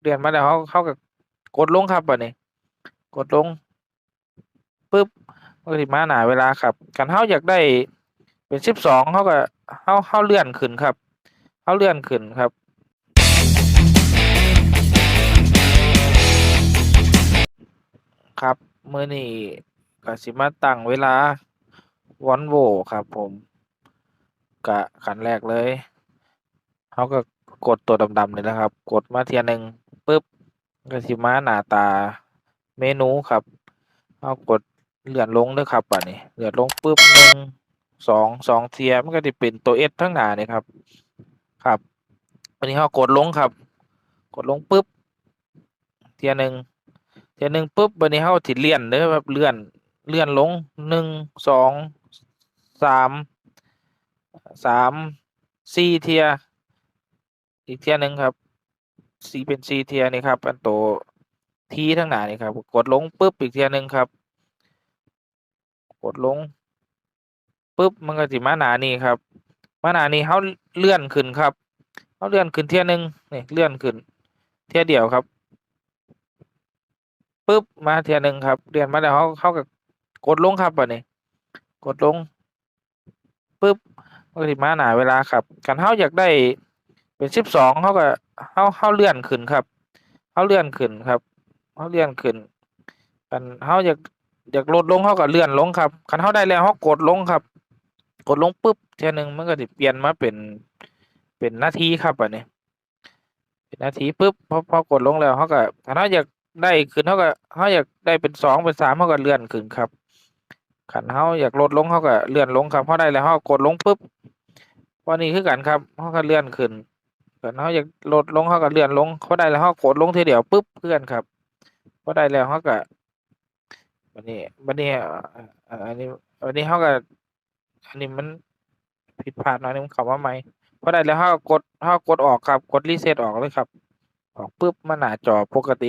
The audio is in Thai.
เลื่อนมาแล้วเขาเขาก็กดลงครับบัดนี้ กดลงปึ๊บมันก็สิมาหนาเวลาครับคันเฮาอยากได้เป็นสิบสองเขาก็เฮาเฮาเลื่อนขึ้นครับเฮาเลื่อนขึ้นครับครับมื้อนี้กสิมาตั้งเวลาวอนโวครับผมก็ขั้นแรกเลยเขาก็กดตัวดำๆนี่นะครับ กดมาเทียหนึ่ง ปึ๊บก็สิมาหน้าตาเมนูครับเอากดเลื่อนลงเด้อครับบัดนี้เลื่อนลงปึ๊บหนึ่งสองสองเทียมันก็สิเป็นตัว S ทั้งหน้านี่ครับ ครับวันนี้เขากดลงครับ กดลงปึ๊บเทียหนึ่งเทียหนึ่งปุ๊บบัดนี้เฮาสิเลื่อนเด้อครับเลื่อนเลื่อนลงหนึ่งสองสามสามสี่เทียอีกเทียหนึ่งครับ สี่เป็นสี่เทียนี่ครับอันโตทีทั้งหน้านี่ครับ กดลงปุ๊บอีกเทียหนึ่งครับ กดลงปุ๊บมันก็สิมาหนานี่ครับ มาหนานี่เฮาเลื่อนขึ้นครับเฮาเลื่อนขึ้นเทียหนึ่งนี่เลื่อนขึ้น เทียเดียวครับปึ๊บมาเทียหนึ่งครับเรียนมาแล้วเขาเขาก็กดลงครับบัดนี้กดลงปึ๊บมันก็สิมาหนาเวลาครับคันเฮาอยากได้เป็นสิบสองเขาก็ เฮาเฮาเลื่อนขึ้นครับเฮาเลื่อนขึ้นครับเฮาเลื่อนขึ้นคันเฮาอยากอยากลดลงเขาก็เลื่อนลงครับคันเฮาได้แล้วเขากดลงครับ กดลงปึ๊บเทียนึงมันก็สิเปลี่ยนมาเป็นเป็นนาทีครับบัดนี้เป็นนาทีปึ๊บพอพอกดลงแล้วเขาก็คันเฮาอยากได้ขึ้นเท่ากับเขาอยากได้เป็นสองเป็นสามเขาก็เลื่อนขึ้นครับขันเขาอยากลดลงเขาก็เลื่อนลงครับเขาได้แล้วเขากดลงปุ๊บวันนี้คือกันครับเขาก็เลื่อนขึ้น กันเขาอยากลดลงเขาก็เลื่อนลงเขาได้แล้วเขากดลงทีเดียวปุ๊บเพื่อนครับเขาได้แล้วเขาก็วันนี้วันนี้อันนี้วันนี้เขาก็อันนี้มันผิดพลาดหน่อยนึงเขาว่าไหมพอได้แล้วเขากดเขาก็กดออกครับ กดรีเซ็ตออกเลยครับ ออกปุ๊บมาหน้าจอปกติ